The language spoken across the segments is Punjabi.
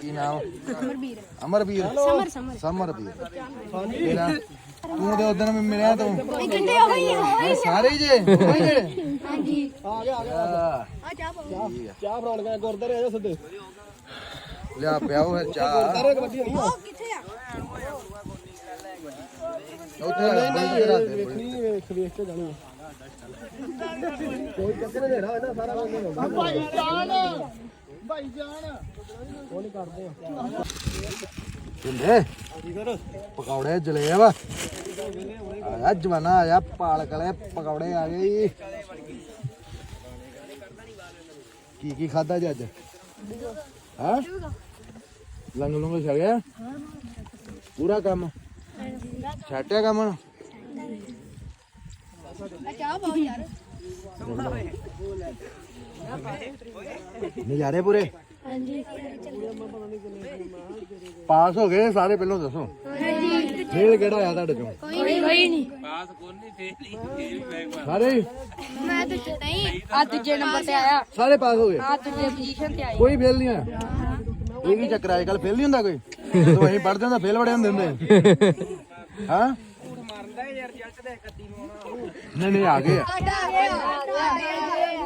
ਕੀ ਨਾਮ? ਅਮਰਵੀਰ। ਅਮਰਵੀਰ। ਸਮਰ ਸਮਰ। ਸਮਰਵੀਰ। ਤੇਰਾ ਤੂੰ ਤੇ ਉਦੋਂ ਮਿਲਿਆ ਤੂੰ। ਇਹ ਕਿੰਨੇ ਹੋਈ ਹੋਈ ਇਹ ਸਾਰੇ ਹੀ ਜੇ ਉਹੀ ਜੇ ਹਾਂਜੀ। ਆ ਆ ਚਾਹ ਪਾਓ ਚਾਹ ਬਣਾਉਣ ਗਏ ਗੁਰਦਾਰੇ ਆਜੋ ਸਿੱਧੇ। ਲਿਆ ਪਿਆਓ ਫਿਰ ਚਾਹ। ਕਬੱਡੀ ਨਹੀਂ ਉਹ ਕਿੱਥੇ ਆ? ਉੱਥੇ ਨਹੀਂ ਨਹੀਂ ਵੇਖਣੀ ਵੇਖ ਵੇਖ ਕੇ ਜਾਣੀ। ਕੋਈ ਚੱਕਰ ਨਹੀਂ ਇਹਨਾਂ ਸਾਰਾ ਕੁਝ ਭਾਈ ਜਾਨ। ਭਾਈ ਜਾਨ। ਉਹ ਨਹੀਂ ਕਰਦੇ। ਆ ਪਕੌੜੇ ਜਲੇਬ ਆਇਆ ਜਵਾਨਾ ਆਇਆ ਪਾਲ ਕਲੇ ਪਕੌੜੇ ਆ ਗਏ ਜੀ। ਕੀ ਕੀ ਖਾਦਾ ਜੀ ਅੱਜ? ਹਾਂ? ਲੰਗ ਲੰਗ ਛੜ ਗਿਆ? ਪੂਰਾ ਕੰਮ? ਛੱਟਿਆ ਕੰਮ? ਆ ਚਾਹ ਪਾਓ ਯਾਰ। ਨਜ਼ਾਰੇ ਪੂਰੇ? ਹਾਂਜੀ। ਪਾਸ ਹੋ ਗਏ ਸਾਰੇ ਪਹਿਲਾਂ ਦੱਸੋ। ਹਾਂਜੀ। ਫੇਲ ਕਿਹੜਾ ਆਇਆ ਤੁਹਾਡੇ ਚੋਂ? ਕੋਈ ਨਹੀਂ ਕੋਈ ਨਹੀਂ। ਸਾਰੇ ਹੀ? ਮੈਂ ਤਾਂ ਨਹੀਂ ਆ ਦੂਜੇ ਨੰਬਰ ਤੇ ਆਇਆ। ਸਾਰੇ ਪਾਸ ਹੋ ਗਏ? ਆ ਦੂਜੇ ਪੋਜੀਸ਼ਨ ਤੇ ਆਈ। ਕੋਈ ਫੇਲ ਨਹੀਂ ਆਇਆ? ਇਹ ਕੀ ਚੱਕਰ ਆਇਆ ਕੱਲ ਫੇਲ ਨਹੀਂ ਹੁੰਦਾ ਕੋਈ? ਜਦੋਂ ਅਸੀਂ ਪੜਦੇ ਹੁੰਦਾ ਫੇਲ ਬੜੇ ਹੁੰਦੇ ਹੁੰਦੇ। ਹਾਂ? ਨਹੀਂ ਨਹੀਂ ਆ ਗਏ ਆ।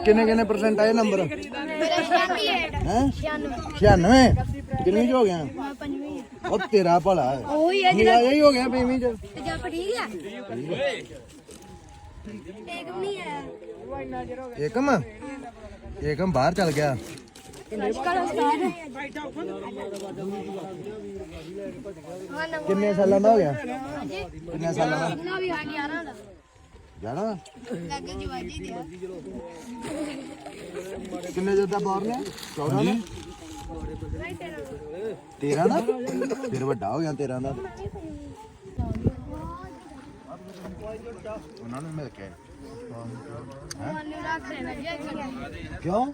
ਕਿੰਨੇ ਕਿੰਨੇ ਪਰਸੈਂਟ ਆਏ ਨੰਬਰ ਮੇਰਾ 98 ਹੈ? 96 96 ਕਿੰਨੀ ਚ ਹੋ ਗਿਆ ਪੰਜਵੀਂ ਆ? ਉਹ ਤੇਰਾ ਭਲਾ ਹੈ। ਉਹੀ ਹੈ ਮੇਰਾ ਇਹ ਹੀ ਗਿਆ ਪੀਵੀਂ ਚ ਜੱਪ ਠੀਕ ਆ ਇੱਕ ਵੀ ਨਹੀਂ ਆਇਆ। ਏਕਮ? ਏਕਮ ਬਾਹਰ ਚਲ ਗਿਆ। ਕਿੰਨੇ ਸਾਲਾਂ ਦਾ ਹੋ ਗਿਆ? ਕਿੰਨੇ ਸਾਲਾਂ ਦਾ? ਕਿੰਨਾ ਵੀ ਆ 11 ਦਾ ਜਾਣਾ? ਲੱਗ ਜਵਾਜੀ ਦਿਆ ਕਿੰਨੇ ਜਦ ਦਾ ਬਾਹਰ ਲਿਆ 14 ਦਾ ਰਾਈਟ 13 ਦਾ? ਫਿਰ ਵੱਡਾ ਹੋ ਗਿਆ 13 ਦਾ। ਉਹਨਾਂ ਨੂੰ ਮਿਲ ਕੇ ਕਿਉਂ?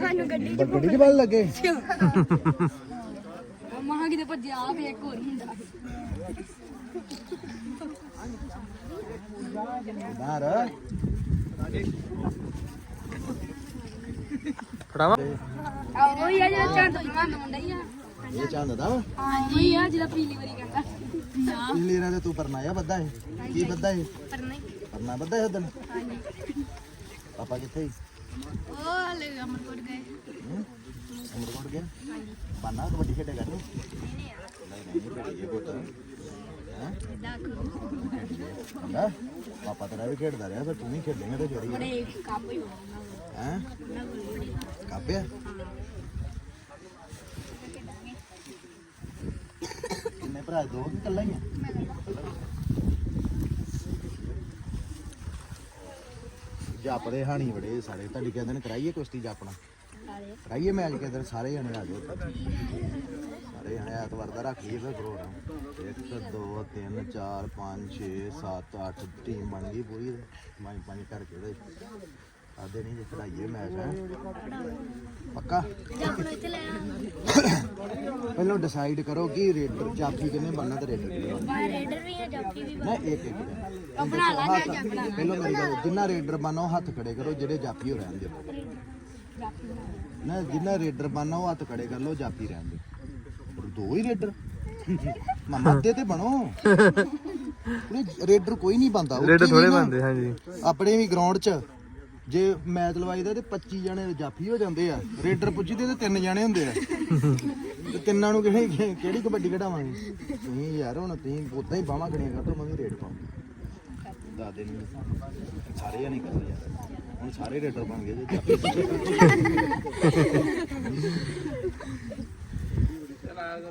ਸਾਨੂੰ ਗੱਡੀ ਗੱਡੀ 'ਚ ਵੱਲ ਲੱਗੇ। ਮਹਾ ਕਿਤੇ ਭੱਜਿਆ ਆ ਫੇਰ ਇੱਕ ਹੋਰ ਮੁੰਡਾ। ਬਾਹਰ। ਫੜਾਵਾ। ਉਹੀ ਆ ਜਿਹੜਾ ਚੰਦ ਬਣਾਉਣ ਮੁੰਡਾ ਹੀ ਆ। ਇਹ ਚੰਦ ਦਾ ਹਾਂਜੀ ਆ ਜਿਹੜਾ ਪੀਲੀ ਵਾਰੀ ਕਹਿੰਦਾ। ਨਾ ਪਿਛਲੀ ਰਾਂ ਤੇ ਤੂੰ ਪਰਨਾਇਆ ਬੱਦਾ ਹੈ ਕੀ ਬੱਦਾ ਹੈ ਪਰ ਨਹੀਂ ਪਰਨਾ ਬੱਦਾ ਹੈ ਉਦੋਂ ਹਾਂਜੀ। ਪਾਪਾ ਕਿੱਥੇ ਉਹ ਹਲੇ ਅਮਰਕੋਟ ਗਏ? ਅਮਰਕੋਟ ਗਿਆ ਬਾਨਾ ਕਬੱਡੀ ਖੇਡੇ ਕਰ ਨਹੀਂ ਨਹੀਂ ਖੇਡੀ ਪੁੱਤ। ਹੈ? ਹਾਂ ਪਾਪਾ ਤੇਰਾ ਵੀ ਖੇਡਦਾ ਰਿਹਾ ਫਿਰ ਤੂੰ ਵੀ ਖੇਡੇਂਗਾ ਤੇ ਫੇਰ ਹੀ ਬੜੇ ਕਾਪ ਹੀ ਹੋਣਾ ਹੈ? ਕਾਪਿਆ ਕਿੰਨੇ ਭਰਾ ਦੋ ਕਿ ਇਕੱਲਾ ਹੀ ਆ। ਜੱਪ ਦੇ ਹਾਣੀ ਬੜੇ ਸਾਰੇ। ਤੁਹਾਡੀ ਕਹਿੰਦੇ ਨੇ ਕਰਾਈਏ ਕੁਸ਼ਤੀ ਜਾਪਣਾ ਕਰਾਈਏ ਮੈਚ ਕਿਸੇ ਦਿਨ? ਸਾਰੇ ਜਣੇ ਆ ਜਾਓ। ਸਾਰੇ ਜਣੇ ਐਤਵਾਰ ਦਾ ਰੱਖ ਲਈਏ ਫਿਰ ਪ੍ਰੋਗਰਾਮ 1 2 3 4 5 6 7 8 ਟੀਮ ਬਣ ਗਈ ਪੂਰੀ। ਪੰਜ ਪੰਜ ਕਰਕੇ ਉਹਦੇ। ਆਦੇ ਨਹੀਂ ਜੇ ਕਰਾਈਏ ਮੈਚ ਹੈ? ਪੱਕਾ? ਪਹਿਲਾਂ ਡਿਸਾਈਡ ਕਰੋ ਕਿ ਰੇਡਰ ਜਾਫੀ ਕਿੰਨੇ ਬਣਨਾ ਤੇ ਰੇਡਰ ਕਿੰਨੇ ਬਣਨਾ। ਬਾਹਰ ਰੇਡਰ ਵੀ ਆ ਜਾਪੀ ਵੀ ਨਾ ਇੱਕ ਇੱਕ ਬਣਾ ਲਾ ਹੱਥ- ਪਹਿਲਾਂ ਮੇਰੀ ਗੱਲ ਜਿੰਨਾ ਰੇਡਰ ਬਣਨਾ ਉਹ ਹੱਥ ਖੜੇ ਕਰੋ ਜਿਹੜੇ ਜਾਫੀ ਹੋ ਰਹਿਣ ਦਿਓ। ਨਾ ਜਿੰਨਾ ਰੇਡਰ ਬਣਨਾ ਉਹ ਹੱਥ ਖੜੇ ਕਰ ਲਓ ਜਾਫੀ ਰਹਿਣ ਦਿਓ। ਪਰ ਦੋ ਹੀ ਰੇਡਰ। ਮਮਾ ਦੇ ਤੇ ਬਣੋ। ਰੇਡਰ ਕੋਈ ਨਹੀਂ ਬੰਦਾ ਰੇਡਰ ਥੋੜੇ ਬੰਦੇ ਹਾਂਜੀ। ਆਪਣੇ ਵੀ ਗਰਾਊਂਡ 'ਚ। ਜੇ ਮੈਚ ਲਵਾਈਦਾ ਤੇ 25 ਜਣੇ ਜਾਫੀ ਹੋ ਜਾਂਦੇ ਆ। ਰੇਡਰ ਪੁੱਜਦੇ ਤੇ ਤਿੰਨ ਜਣੇ ਹੁੰਦੇ ਆ। ਤੇ ਤਿੰਨਾਂ ਨੂੰ ਕਿਹੜੀ ਕਿਹੜੀ ਕਬੱਡੀ ਖਿਡਾਵਾਂਗੇ? ਤੁਸੀਂ ਯਾਰ ਹੁਣ ਤੁਸੀਂ ਉਦਾਂ ਹੀ ਬਾਹਾਂ ਖੜੀਆਂ ਕਰ ਦੋ ਮੈਂ ਵੀ ਰੇਡ ਪਾਉਂ ਦਾਦੇ ਨੂੰ ਸਾਰੇ ਨਹੀਂ ਕਰਦੇ ਯਾਰ। ਹੁਣ ਸਾਰੇ ਰੇਡਰ ਬਣ ਗਏ ਜੇ।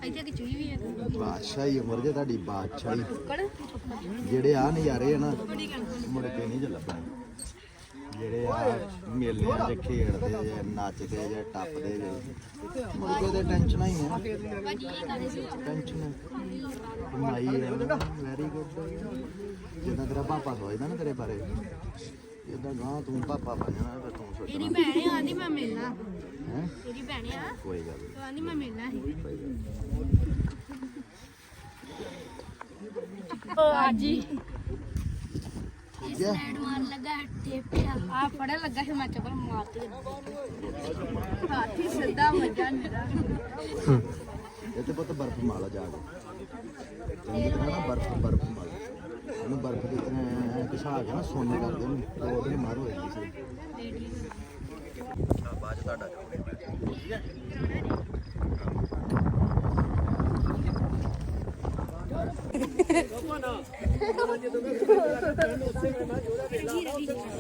ਇੱਥੇ ਕਿ ਚੂਹੀ ਵੀ ਹੈ ਬਾਦਸ਼ਾਹੀ ਉਮਰ ਜੇ ਤੁਹਾਡੀ ਬਾਦਸ਼ਾਹੀ। ਜਿਹੜੇ ਆ ਨਜ਼ਾਰੇ ਆ ਨਾ ਮੁੜ ਕੇ ਨਹੀਂ ਜੇ ਲੱਭਣੇ। ਜਿਹੜੇ ਆ ਮੇਲਿਆਂ 'ਚ ਖੇਡਦੇ ਜੇ ਨੱਚਦੇ ਜੇ ਟੱਪਦੇ ਜੇ ਕੇ ਤੇ ਟੈਨਸ਼ਨਾਂ ਹੀ ਆ। ਟੈਨਸ਼ਨ ਮਾਈ ਵੈਰੀ ਗੁੱਡ ਜਿੱਦਾਂ ਤੇਰਾ ਪਾਪਾ ਸੋਚਦਾ ਨਾ ਤੇਰੇ ਬਾਰੇ। ਇਦਾਂ ਗਾਂ ਤੂੰ ਪਾਪਾ ਬਣ ਜਾਣਾ ਫਿਰ ਤੂੰ ਸੋਚਣਾ। ਇਹਦੀ ਭੈਣ ਆਂਦੀ ਮੈਂ ਮਿਲਣਾ। ਹੈ? ਇਹਦੀ ਭੈਣ ਆ। ਕੋਈ ਗੱਲ ਨੀ। ਉਹ ਆਂਦੀ ਮੈਂ ਮਿਲਣਾ ਸੀ। ਉਹ ਆਜੀ ਠੀਕ ਹੈ। ਮਾਰ ਲੱਗਾ ਟੇਪਿਆ ਆ ਫੜਿਆ ਲੱਗਾ ਹਿਮਾਚਲ ਪਰ ਮਾਰਤੀ ਹਾਥੀ ਸਿੱਧਾ ਮੱਜਾ ਨਿਰਾ ਇਹ ਤੇ ਪੁੱਤ ਬਰਫ ਮਾਲਾ ਜਾ ਕੇ। ਇਹਨੂੰ ਨਾ ਬਰਫ ਬਰਫ ਮਾਲਾ ਇਹਨੂੰ ਬਰਫ ਦੇ ਇਤਨਾ ਕਿਸਾ ਕੇ ਨਾ ਸੋਨੇ ਕਰਦੇ ਨੇ ਦੋ ਦਿਨ ਮਾਰ ਹੋਏਗੀ ਸੀ। ਬਾਅਦ ਤੁਹਾਡਾ ਠੀਕ ਹੈ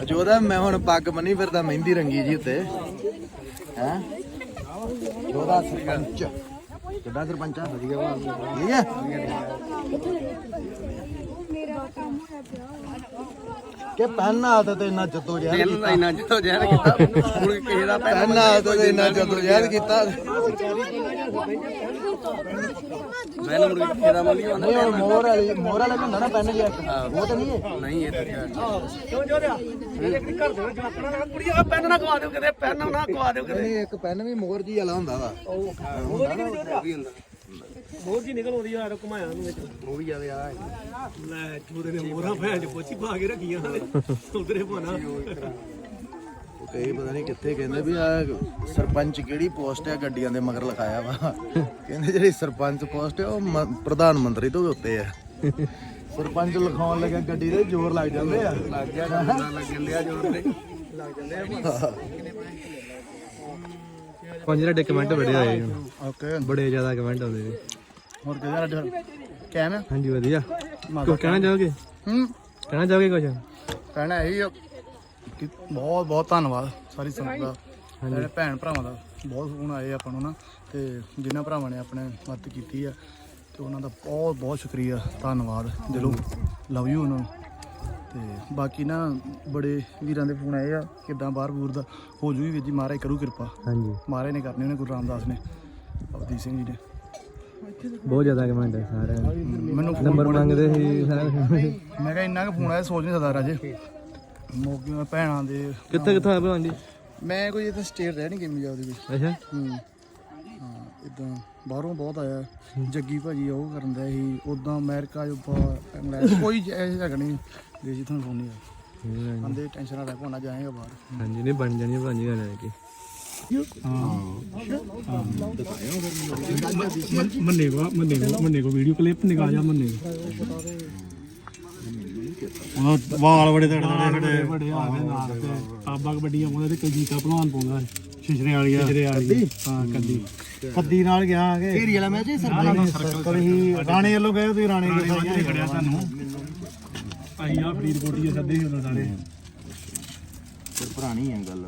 ਜੋਦਾ ਮੈਂ ਹੁਣ ਪੱਗ ਬੰਨੀ ਫਿਰਦਾ ਮਹਿੰਦੀ ਰੰਗੀ ਜੀ ਉੱਤੇ। ਹੈ? ਜੋਦਾ ਸਰਪੰਚ। ਕਿੱਦਾਂ ਸਰਪੰਚ ਆ? ਵਧੀਆ ਠੀਕ ਹੈ ਕਿ ਆਤ ਤੇ ਇੰਨਾ ਜੱਦੋ ਜਹਿਦ ਕੀਤਾ। ਇੰਨਾ ਜਿੱਤੋ ਜਹਿਰ ਕੀਤਾ। ਹੁਣ ਕਿਸੇ ਦਾ ਆਤ ਤੇ ਇੰਨਾ ਜੱਦੋ ਜਹਿਦ ਕੀਤਾ। ਮੈਂ ਮੁੜ ਕੇ ਕਿਸੇ ਦਾ ਮੰਗੀ ਨਹੀਂ ਉਹ ਮੋਰ ਵਾਲੀ ਮੋਰ ਵਾਲਾ ਹੁੰਦਾ ਨਾ ਪੈਨ ਜਿਹਾ ਉਹ ਤਾਂ ਨਹੀਂ ਹੈ। ਨਹੀਂ ਇਹ ਤਾਂ ਕਿਉਂ ਜੋ ਰਿਆ ਘਰ ਦੇ ਵਿੱਚ ਆਪਣਾ ਕੁੜੀ ਆ ਪੈਨ ਨਾ ਖਵਾ ਦਿਓ ਕਿਤੇ ਪੈਨ ਨਾ ਖਵਾ ਦਿਓ ਕਿਤੇ ਨਹੀਂ ਇੱਕ ਪੈਨ ਵੀ ਮੋਰ ਜੀ ਵਾਲਾ ਹੁੰਦਾ ਵਾ ਉਹ ਵੀ ਹੁੰਦਾ ਮੋਰ ਜੀ ਨਿਕਲ ਆਉਂਦੀ ਯਾਰ ਘੁਮਾਇਆ ਨੂੰ ਵਿੱਚ ਉਹ ਵੀ ਜਾਵੇ ਆ ਲੈ ਚੂਦੇ ਨੇ ਮੋਰਾਂ ਭੈਣ ਚ ਪੋਚੀ ਪਾ ਕੇ ਰੱਖੀਆਂ ਉਧਰੇ ਪਾਣਾ ਕਈ ਪਤਾ ਨਹੀਂ ਕਿੱਥੇ ਕਹਿੰਦੇ ਵੀ ਆ ਸਰਪੰਚ ਕਿਹੜੀ ਪੋਸਟ ਆ ਗੱਡੀਆਂ ਦੇ ਮਗਰ ਲਿਖਾਇਆ ਵਾ। ਕਹਿੰਦੇ ਜਿਹੜੀ ਸਰਪੰਚ ਪੋਸਟ ਹੈ ਉਹ ਮ- ਪ੍ਰਧਾਨ ਮੰਤਰੀ ਤੋਂ ਵੀ ਉੱਤੇ ਆ। ਸਰਪੰਚ ਲਿਖਾਉਣ ਲੱਗਾ ਗੱਡੀ ਦੇ ਜ਼ੋਰ ਲੱਗ ਜਾਂਦੇ ਆ। ਲੱਗ ਗਿਆ ਲੱਗ ਜਾਂਦੇ ਆ ਜੋਰ ਤੇ। ਲੱਗ ਜਾਂਦੇ ਆ ਪੰਜ ਤੁਹਾਡੇ ਕਮੈਂਟ ਬੜੇ ਆਏ ਨੇ। ਓਕੇ। ਬੜੇ ਜ਼ਿਆਦਾ ਕਮੈਂਟ ਆਉਂਦੇ ਨੇ। ਹੋਰ ਕਿਹਦਾ ਰੱਜ ਕਹਿਮ ਹਾਂਜੀ ਵਧੀਆ। ਕੁਝ ਕਹਿਣਾ ਚਾਹੋਗੇ? ਹੂੰ? ਕਹਿਣਾ ਚਾਹੋਗੇ ਕੁਝ ਕਹਿਣਾ ਇਹੀ ਆ। ਕਿ ਬਹੁਤ ਬਹੁਤ ਧੰਨਵਾਦ ਸਾਰੀ ਸੰਗਤ ਦਾ ਮੇਰੇ ਭੈਣ ਭਰਾਵਾਂ ਦਾ ਬਹੁਤ ਫੋਨ ਆਏ ਆਪਾਂ ਨੂੰ ਨਾ ਤੇ ਜਿਨ੍ਹਾਂ ਭਰਾਵਾਂ ਨੇ ਆਪਣੇ ਮਦਦ ਕੀਤੀ ਆ ਤੇ ਉਹਨਾਂ ਦਾ ਬਹੁਤ ਬਹੁਤ ਸ਼ੁਕਰੀਆ ਧੰਨਵਾਦ ਦਿਲੋਂ ਲਵ ਯੂ ਉਹਨਾਂ ਨੂੰ। ਤੇ ਬਾਕੀ ਨਾ ਬੜੇ ਵੀਰਾਂ ਦੇ ਫੋਨ ਆਏ ਆ ਕਿਦਾਂ ਬਾਹਰ ਬੂਰ ਦਾ ਹੋ ਜੂਗੀ ਵੀਰ ਜੀ ਮਹਾਰਾਜ ਕਰੂ ਕਿਰਪਾ। ਹਾਂਜੀ। ਮਹਾਰਾਜ ਨੇ ਕਰਨੀ ਉਹਨੇ ਗੁਰੂ ਰਾਮਦਾਸ ਨੇ ਅਵਦੀਪ ਸਿੰਘ ਜੀ ਨੇ। ਬਹੁਤ ਜ਼ਿਆਦਾ ਕਮੈਂਟ ਹੈ ਸਾਰਿਆਂ ਮੈਨੂੰ ਨੰਬਰ ਮੰਗਦੇ ਸੀ ਸਾਰੇ ਮੈਂ ਕਿਹਾ ਇੰਨਾ ਕੁ ਫੋਨ ਆਇਆ ਸੋਚ ਨਹੀਂ ਸਕਦਾ ਰਾਜੇ। ਮੋਗੀਆਂ ਭੈਣਾਂ ਦੇ ਕਿੱਥੇ ਕਿੱਥੋਂ ਆਏ ਭਲਵਾਨ ਜੀ? ਮੈਂ ਕੋਈ ਇੱਥੇ ਸਟੇਟ ਰਹਿ ਨਹੀਂ ਗਈ ਪੰਜਾਬ ਦੇ ਵਿੱਚ। ਅੱਛਾ। ਹੂੰ। ਹਾਂ ਇਦਾਂ ਬਾਹਰੋਂ ਬਹੁਤ ਆਇਆ। ਜੱਗੀ ਭਾਜੀ ਉਹ ਕਰਨ ਦਾ ਸੀ। ਉਦਾਂ ਅਮਰੀਕਾ ਜੋ ਇੰਗਲੈਂਡ ਕੋਈ ਐਸਾ ਹੈਗਾ ਨਹੀਂ ਦੇ ਜੀ ਤੁਹਾਨੂੰ ਫੋਨ ਨਹੀਂ ਆਇਆ ਆਂਦੇ ਟੈਨਸ਼ਨ ਨਾ ਲੈ ਕੋਣਾ ਜਾਏਗਾ ਬਾਹਰ। ਹਾਂਜੀ ਨਹੀਂ ਬਣ ਜਾਣੀ ਭਾਂਜੀ ਗਾਣੇ ਕਿ ਮੰਨੇ ਕੋ। ਮੰਨੇ ਕੋ ਮੰਨੇ ਕੋ ਵੀਡੀਓ ਕਲਿੱਪ ਨਿਕਾਲ ਜਾ ਮੰਨੇ ਉਹ ਵਾਲ ਬੜੇ ਤੜੇ ਤੜੇ ਬੜੇ ਆ ਗਏ ਨਾਲ ਤੇ ਆਬਾ ਕਬੱਡੀਆਂ ਪਾਉਂਦਾ ਤੇ ਕਜੀਤਾ ਭਲਵਾਨ ਪਾਉਂਦਾ ਸ਼ਿਸ਼ਰੇ ਵਾਲੀਆ ਸ਼ਿਸ਼ਰੇ ਵਾਲੀ। ਹਾਂ ਕੱਦੀ। ਕੱਦੀ ਨਾਲ ਗਿਆ ਆ ਕੇ। ਢੇਰੀ ਵਾਲਾ ਮੈਚ ਹੈ ਸਰਪੰਚ ਸਰਕਲ ਹੀ ਰਾਣੇ ਵੱਲੋਂ ਗਏ ਤੁਸੀਂ? ਰਾਣੇ ਦੇ ਸਾਈਆਂ ਖੜਿਆ ਤੁਹਾਨੂੰ? ਅਸੀਂ ਆ ਫਰੀਦਕੋਟ ਹੀ ਸੱਦੇ ਸੀ ਉਦੋਂ ਸਾਰੇ ਫਿਰ ਪੁਰਾਣੀ ਹੈ ਗੱਲ।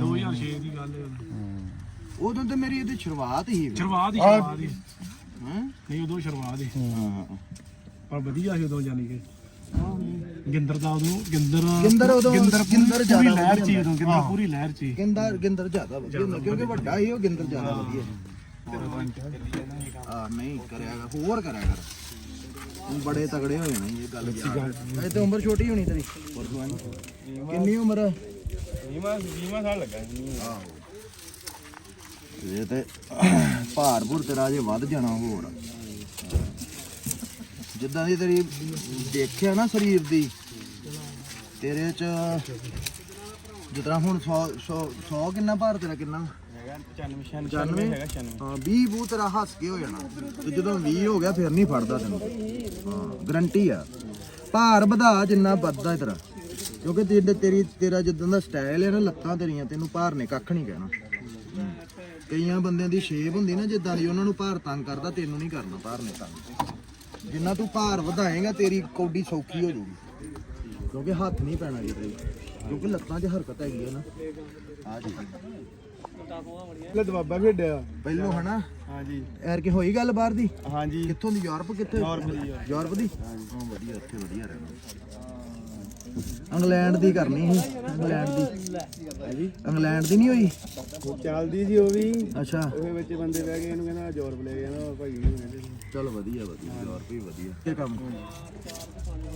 2006 ਦੀ ਗੱਲ ਹੈ। ਉਦੋਂ ਤੇ ਮੇਰੀ ਇਹਦੀ ਸ਼ੁਰੂਆਤ ਹੀ ਸ਼ੁਰੂਆਤ ਹੀ ਸ਼ੁਰੂਆਤ ਹੀ। ਹਾਂ? ਨਹੀਂ ਉਦੋਂ ਸ਼ੁਰੂਆਤ ਹੀ। ਹਾਂ। ਪਰ ਵਧੀਆ ਸੀ ਉਦੋਂ ਜਾਨੀ ਕਿ। ਗਿੰਦਰ ਦਾ ਉਦੋਂ ਗਿੰਦਰ ਗਿੰਦਰ ਉਦੋਂ- ਗਿੰਦਰ ਪੂਰੀ ਜ਼ਿਆਦਾ ਲਹਿਰ ਚ ਹੀ ਵਧੀਆ ਉਦੋਂ ਗਿੰਦਰ ਪੂਰੀ ਲਹਿਰ ਚ ਹੀ ਗਿੰਦਰ ਗਿੰਦਰ ਜ਼ਿਆਦਾ ਵਧੀਆ ਹੁੰਦਾ ਕਿਉਂਕਿ ਵੱਡਾ ਹੀ ਉਹ ਗਿੰਦਰ ਜ਼ਿਆਦਾ ਵਧੀਆ। ਆ ਨਹੀਂ ਕਰਿਆਗਾ ਹੋਰ ਕਰਿਆ ਕਰ। ਹੁਣ ਬੜੇ ਤਗੜੇ ਹੋ ਜਾਣੇ ਇਹ ਗੱਲ ਯਾਰ। ਇਹ ਤੇ ਉਮਰ ਛੋਟੀ ਹੋਣੀ ਤੇਰੀ। ਕਿੰਨੀ ਉਮਰ? 20 20 ਸਾਲ ਲੱਗਾ ਆਹੋ। ਇਹ ਤੇ ਭਾਰ ਭੁਰ ਤੇਰਾ ਜੇ ਵੱਧ ਜਾਣਾ ਹੋਰ। ਜਿੱਦਾਂ ਦੀ ਤੇਰੀ ਦੇਖਿਆ ਨਾ ਸਰੀਰ ਦੀ ਤੇਰੇ ਚ ਜਿੱਦਾਂ ਹੁਣ 100 100 100 ਕਿੰਨਾ ਭਾਰ ਤੇਰਾ ਕਿੰਨਾ? 95 ਹੈਗਾ 96 ਹਾਂ 20 ਬੂ ਤੇਰਾ ਹੱਸ ਕੇ ਹੋ ਜਾਣਾ। ਤੇ ਜਦੋਂ 20 ਹੋ ਗਿਆ ਫਿਰ ਨਹੀਂ ਫੜਦਾ ਤੈਨੂੰ। ਹਾਂ ਗਰੰਟੀ ਆ। ਭਾਰ ਵਧਾ ਜਿੰਨਾ ਵੱਧਦਾ ਤੇਰਾ। ਕਿਉਂਕਿ ਤੇਰੇ ਤੇਰੀ ਤੇਰਾ ਜਿੱਦਾਂ ਦਾ ਸਟਾਈਲ ਹੈ ਨਾ ਲੱਤਾਂ ਤੇਰੀਆਂ ਤੈਨੂੰ ਭਾਰ ਨੇ ਕੱਖ ਨਹੀਂ ਕਹਿਣਾ। ਕਈਆਂ ਬੰਦਿਆਂ ਦੀ ਸ਼ੇਪ ਹੁੰਦੀ ਨਾ ਜਿੱਦਾਂ ਦੀ ਉਹਨਾਂ ਨੂੰ ਭਾਰ ਤੰਗ ਕਰਦਾ ਤੈਨੂੰ ਨਹੀਂ ਕਰਨਾ ਭਾਰ ਨੇ ਤੰਗ। ਜਿੰਨਾ ਤੂੰ ਭਾਰ ਵਧਾਏਗਾ ਤੇਰੀ ਕੌਡੀ ਸੌਖੀ ਹੋ ਜਾਊਗੀ। ਕਿਉਂਕਿ ਹੱਥ ਨਹੀਂ ਪੈਣਾ ਕਿਤੇ ਕਿਉਂਕਿ ਲੱਤਾਂ 'ਚ ਹਰਕਤ ਹੈਗੀ ਹੈ ਨਾ। ਆ ਜੀ। ਲੈ ਦਬਾਬਾ ਖੇਡਿਆ ਪਹਿਲੋਂ ਹਨਾ? ਹਾਂਜੀ। ਐਰ ਕਿ ਹੋਈ ਗੱਲ ਬਾਹਰ ਦੀ? ਹਾਂਜੀ। ਕਿੱਥੋਂ ਦੀ? ਯੂਰਪ ਕਿੱਥੇ? ਯੂਰਪ ਦੀ। ਯੂਰਪ ਦੀ? ਹਾਂ ਵਧੀਆ ਉੱਥੇ ਵਧੀਆ ਰਹਿਣਾ। ਇੰਗਲੈਂਡ ਦੀ ਕਰਨੀ ਸੀ ਇੰਗਲੈਂਡ ਦੀ। ਹਾਂਜੀ ਇੰਗਲੈਂਡ ਦੀ ਨਹੀਂ ਹੋਈ? ਚੱਲਦੀ ਸੀ ਉਹ ਵੀ। ਅੱਛਾ। ਉਹਦੇ ਵਿੱਚ ਬੰਦੇ ਬਹਿ ਗਏ ਇਹਨੂੰ ਕਹਿੰਦਾ ਯੂਰਪ ਲੈ ਗਿਆ ਨਾ ਭਾਈ ਨੂੰ ਕਹਿੰਦੇ ਚਲ ਵਧੀਆ ਵਧੀਆ ਯੂਰਪ ਵੀ ਵਧੀਆ। ਕੀ ਕੰਮ।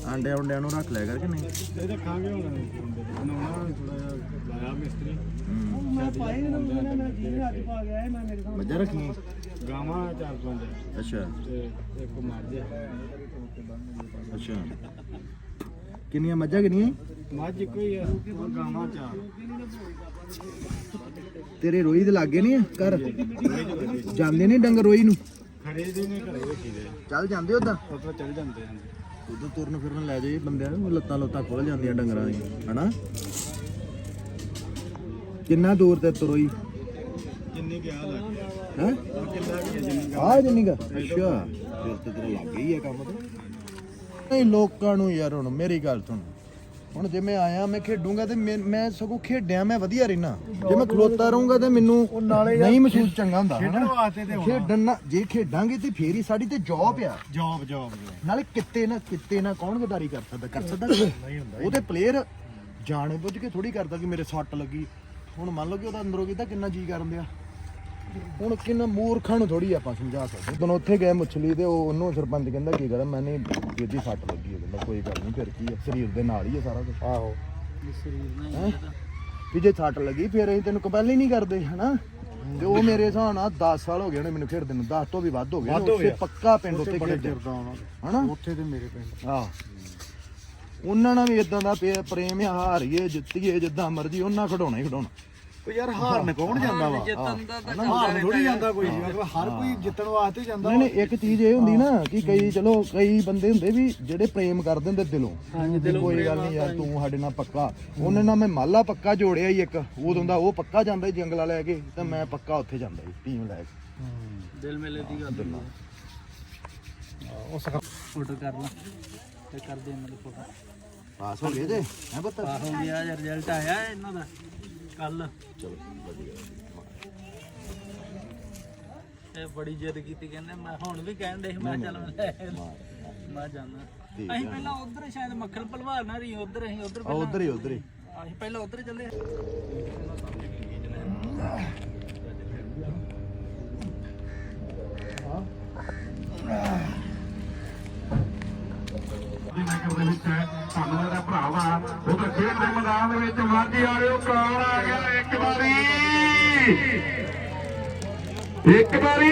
ਆਂਡੇ ਆਂਡਿਆਂ ਨੂੰ ਰੱਖ ਲਿਆ ਕਰ ਕਿ ਨਹੀਂ? ਇਹ ਰੱਖਾਂਗੇ ਹੁਣ। ਬਣਾਉਣਾ ਥੋੜਾ ਜਿਹਾ ਲਾਇਆ ਮਿਸਤਰੀ। ਮੈਂ ਪਾਈ ਨਾ ਮੈਂ ਜੀ ਅੱਜ ਪਾ ਗਿਆ ਮੈਂ ਮੇਰੇ ਮੱਝਾਂ ਰੱਖੀਆਂ? ਗਾਵਾਂ ਚਾਰ ਪੰਜ। ਅੱਛਾ। ਤੇ ਇੱਕ ਮੱਝ ਅੱਛਾ। ਕਿੰਨੀਆਂ ਮੱਝਾਂ ਕਿੰਨੀਆਂ ਮੱਝ ਕੋਈ ਆ ਗਾਵਾਂ ਚਾਰ। ਤੇਰੇ ਰੋਈ ਦੇ ਲਾਗੇ ਨਹੀਂ ਆ ਘਰ? ਜਾਂਦੇ ਨਹੀਂ ਡੰਗਰ ਰੋਈ ਨੂੰ? ਖੜੇ ਦੇ ਨੇ ਘਰੇ ਰੱਖੀ ਦੇ ਚੱਲ ਜਾਂਦੇ ਉਦਾਂ ਉੱਥੇ ਚੱਲ ਜਾਂਦੇ ਹਨ ਉਦੋਂ ਤੁਰਨ ਫਿਰਨ ਲੈ ਜਾਏ ਬੰਦਿਆਂ ਨੂੰ ਲੱਤਾਂ ਲੋਤਾਂ ਖੁੱਲ ਜਾਂਦੀਆਂ ਡੰਗਰਾਂ ਦੀਆਂ ਹਨਾ? ਕਿੰਨਾ ਦੂਰ ਤੇ ਤੁਰੋਈ ਜਿੰਨੇ ਕਿ ਆ ਲੱਗ ਗਿਆ ਹੈ? ਕਿੰਨਾ ਵੀ ਜਿੰਨੇ ਆ ਜਿੰਨੀ ਗਾ ਅੱਛਾ ਫਿਰ ਤੇ ਤੇਰੇ ਲੱਗ ਹੀ ਆ ਕੰਮ ਤੇ। ਨਹੀਂ ਲੋਕਾਂ ਨੂੰ ਯਾਰ ਹੁਣ ਮੇਰੀ ਗੱਲ ਸੁਣ। ਹੁਣ ਜੇ ਮੈਂ ਆਇਆ ਮੈਂ ਖੇਡੂੰਗਾ ਤੇ ਮੈਂ- ਮੈਂ ਸਗੋਂ ਖੇਡਿਆ ਮੈਂ ਵਧੀਆ ਰਹਿਣਾ ਜੇ ਮੈਂ ਖਲੋਤਾ ਰਹੂੰਗਾ ਤੇ ਮੈਨੂੰ ਨਹੀਂ ਮਹਿਸੂਸ ਚੰਗਾ ਹੁੰਦਾ ਖੇਡਣ ਹਨਾ? ਵਾਸਤੇ ਤੇ ਖੇਡਣ ਨਾ ਜੇ ਖੇਡਾਂਗੇ ਤੇ ਫੇਰ ਹੀ ਸਾਡੀ ਤੇ ਜੌਬ ਆ। ਜੌਬ ਜੌਬ ਨਾਲੇ ਕਿੱਤੇ ਨਾ ਕਿੱਤੇ ਨਾ ਕੌਣ ਗਦਾਰੀ ਕਰ ਸਕਦਾ? ਕਰ ਸਕਦਾ ਨਹੀਂ ਹੁੰਦਾ ਉਹਦੇ ਪਲੇਅਰ ਜਾਣੇ ਬੁੱਝ ਕੇ ਥੋੜੀ ਕਰਦਾ ਕਿ ਮੇਰੇ ਸੱਟ ਲੱਗੀ। ਹੁਣ ਮੰਨ ਲਓ ਕਿ ਉਹਦਾ ਅੰਦਰੋਂ ਕਿਤਾ ਕਿੰਨਾ ਜੀ ਕਰਨ ਦਿਆ। ਹੁਣ ਕਿੰਨਾ ਮੂਰਖਾਂ ਨੂੰ ਥੋੜੀ ਆਪਾਂ ਸਮਝਾ ਸਕਦੇ। ਜਦੋਂ ਉੱਥੇ ਗਏ ਮੁੱਛਲੀ ਤੇ ਉਹ ਉਹਨੂੰ ਸਰਪੰਚ ਕਹਿੰਦਾ ਕੀ ਕਰਾਂ ਮੈਂ ਨਹੀਂ ਜਿਹਦੀ ਸੱਟ ਲੱਗੀ ਹੈ ਕਹਿੰਦਾ ਕੋਈ ਗੱਲ ਨਹੀਂ ਫਿਰ ਕੀ ਹੈ ਸਰੀਰ ਦੇ ਨਾਲ ਹੀ ਹੈ ਸਾਰਾ ਕੁਝ ਆਹੋ। ਸਰੀਰ ਵੀ ਜੇ ਸੱਟ ਲੱਗੀ ਫਿਰ ਅਸੀਂ ਤੈਨੂੰ ਕਬੱਲ ਹੀ ਨਹੀਂ ਕਰਦੇ ਹਨਾ? ਤੇ ਉਹ ਮੇਰੇ ਹਿਸਾਬ ਨਾਲ 10 ਸਾਲ ਹੋ ਗਏ ਨੇ ਮੈਨੂੰ ਖੇਡਦੇ ਨੂੰ 10 ਤੋਂ ਵੀ ਵੱਧ ਹੋ ਗਏ ਉੱਥੇ। ਪੱਕਾ ਪਿੰਡ ਉੱਤੇ ਬੜੇ ਖੇਡਦੇ ਹਨਾ? ਉੱਥੇ ਤੇ ਮੇਰੇ ਪਿੰਡ। ਆਹ। ਉਹਨਾਂ ਨਾਲ ਵੀ ਇਦਾਂ ਦਾ ਪ੍ਰੇਮ ਆ ਹਾਰੀਏ ਜਿੱਤੀਏ ਜਿੱਦਾਂ ਮਰਜ਼ੀ ਉਹਨਾਂ ਖਡਾਉਣਾ ਹੀ ਖਡਾਉਣਾ ਉਹ ਯਾਰ ਹਾਰਨ ਕੌਣ ਜਾਂਦਾ ਵਾ? ਹਾਰਨ ਥੋੜੀ ਜਾਂਦਾ ਕੋਈ ਹਰ ਕੋਈ ਜਿੱਤਣ ਵਾਸਤੇ ਜਾਂਦਾ ਨਹੀਂ ਨਹੀਂ ਇੱਕ ਚੀਜ਼ ਇਹ ਹੁੰਦੀ ਨਾ ਕਿ ਕਈ ਚਲੋ ਕਈ ਬੰਦੇ ਹੁੰਦੇ ਵੀ ਜਿਹੜੇ ਪ੍ਰੇਮ ਕਰਦੇ ਹੁੰਦੇ ਦਿਲੋਂ। ਕੋਈ ਗੱਲ ਨਹੀਂ ਯਾਰ ਤੂੰ ਸਾਡੇ ਨਾਲ ਪੱਕਾ। ਉਹਨੇ ਨਾਲ ਮੈਂ ਮਾਲਾ ਪੱਕਾ ਜੋੜਿਆ ਹੀ ਇੱਕ। ਉਦੋਂ ਦਾ ਉਹ ਪੱਕਾ ਜਾਂਦਾ ਜੰਗਲਾ ਲੈ ਕੇ ਤੇ ਮੈਂ ਪੱਕਾ ਉੱਥੇ ਜਾਂਦਾ ਟੀਮ ਲੈ ਕੇ। ਦਿਲ ਮੇਲੇ ਦੀ ਗੱਲ ਉਹ ਸਖਤ ਫੋਟੋ ਕਰ ਲਾ। ਤੇ ਕਰਦੇ ਇਹਨਾਂ ਦੀ ਫੋਟੋ। ਪਾਸ ਹੋ ਗਏ ਜੇ ਹੈ ਪੁੱਤ? ਆਹ ਹੋ ਗਿਆ ਰਿਜ਼ਲਟ ਆਇਆ ਇਹਨਾਂ ਦਾ। ਕੱਲ। ਚਲੋ ਵਧੀਆ ਇਹ ਬੜੀ ਜਿੱਦ ਕੀਤੀ ਕਹਿੰਦੇ ਮੈਂ ਹੁਣ ਵੀ ਕਹਿਣ ਦੇ ਮੈਂ ਚੱਲ ਮੈਂ ਜਾਣਾ। ਅਸੀਂ ਪਹਿਲਾਂ ਉਧਰ ਸ਼ਾਇਦ ਮੱਖਣ ਭਲਵਾਨ ਨਾਲ ਰਹੀ ਉਧਰ ਅਸੀਂ ਉਧਰ ਆ ਉਧਰ ਹੀ ਉਧਰ ਹੀ। ਅਸੀਂ ਪਹਿਲਾਂ ਉਧਰ ਚੱਲੇ। ਵਿੱਚ ਸਾਨੂੰ ਮੇਰਾ ਭਰਾਵਾ, ਉਹ ਖੇਡ ਦੇ ਮੈਦਾਨ ਦੇ ਵਿੱਚ ਮਾਝੀ ਵਾਲਿਓ ਕਾਲ ਆ ਗਿਆ, ਇੱਕ ਵਾਰੀ। ਇੱਕ ਵਾਰੀ।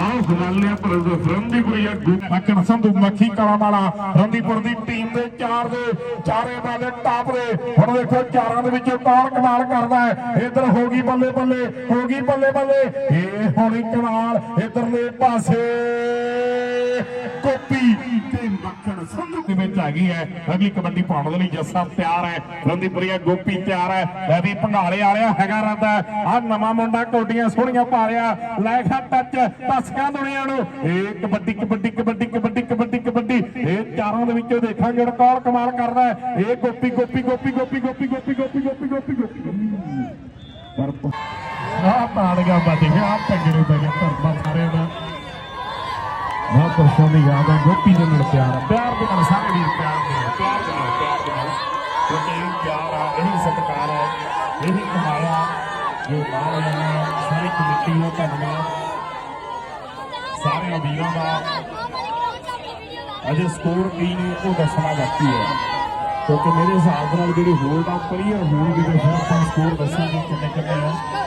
ਆਹ ਹਵਾਲੇ ਪਰ ਫਰੰਦੀ ਗੁਰੀਆ ਮੱਕਨ ਸੰਧੂ, ਮੱਖੀ ਕਲਾ ਵਾਲਾ ਰੰਦੀਪੁਰ ਦੀ ਟੀਮ ਦੇ ਚਾਰ ਦੇ, ਚਾਰੇ ਬਾਲੇ ਟਾਪ ਦੇ। ਹੁਣ ਦੇਖੋ, ਚਾਰਾਂ ਦੇ ਵਿੱਚੋਂ ਕੌਣ ਕਮਾਲ ਕਰਦਾ ਹੈ? ਇੱਧਰ ਹੋ ਗਈ ਬੱਲੇ ਬੱਲੇ ਹੋ ਗਈ ਬੱਲੇ ਬੱਲੇ ਇਹ ਹੁਣ ਕਮਾਲ, ਇਧਰਲੇ ਪਾਸੇ। ਸੰਧੂ ਦੇ ਵਿੱਚ ਆ ਗਈ ਹੈ। ਅਗਲੀ ਕਬੱਡੀ ਪਾਉਣ ਦੇ ਲਈ ਜੱਸਾ ਤਿਆਰ ਹੈ। ਰੰਦੀਪੁਰੀਆ ਗੋਪੀ ਤਿਆਰ ਹੈ। ਲੈ ਵੀ ਭੰਗਾਲੇ ਵਾਲਿਆ ਹੈਗਾ ਰੰਦਾ ਆ ਨਵਾਂ ਮੁੰਡਾ ਕੋਡੀਆਂ ਸੋਹਣੀਆਂ ਪਾ ਰਿਹਾ। ਲੈ ਟੱਚ ਦਸਕਾਂ ਦੁਨੀਆ ਨੂੰ। ਇਹ ਕਬੱਡੀ ਕਬੱਡੀ ਕਬੱਡੀ ਕਬੱਡੀ ਕਬੱਡੀ ਕਬੱਡੀ। ਇਹ ਚਾਰਾਂ ਦੇ ਵਿੱਚੋਂ ਦੇਖਾਂਗੇ ਹੁਣ ਕੌਣ ਕਮਾਲ ਕਰਦਾ ਇਹ ਗੋਪੀ ਗੋਪੀ ਗੋਪੀ ਗੋਪੀ ਗੋਪੀ ਗੋਪੀ ਗੋਪੀ ਗੋਪੀ ਗੋਪੀ ਗੋਪੀ। ਪਰ ਆ ਪਾੜ ਗਿਆ ਆ ਟੰਗੜੇ ਪੈ ਗਿਆ ਧਰਮਾ ਸਾਰੇ ਦਾ। ਬਹੁਤ ਪੁਰਸ਼ਾਂ ਯਾਦ ਹੈ। ਗੋਪੀ ਦੇ ਨਾਲ ਪਿਆਰ ਪਿਆਰ ਸਾਰੀ ਕਮੇਟੀ ਧੰਨਵਾਦ ਸਾਰੇ ਵੀਰਾਂ ਦਾ ਅਜੇ ਸਕੋਰ ਕੀ ਨੇ, ਉਹ ਦੱਸਣਾ ਬਾਕੀ ਹੈ। ਕਿਉਂਕਿ ਮੇਰੇ ਹਿਸਾਬ ਨਾਲ ਜਿਹੜੀ ਹੋਲਡ ਆ ਕਲੀਅਰ ਹੋਲਡ ਦੇ ਫਿਰ ਆਪਾਂ ਸਕੋਰ ਦੱਸਾਂਗੇ ਕਿੰਨੇ ਕਿੰਨੇ ਆ।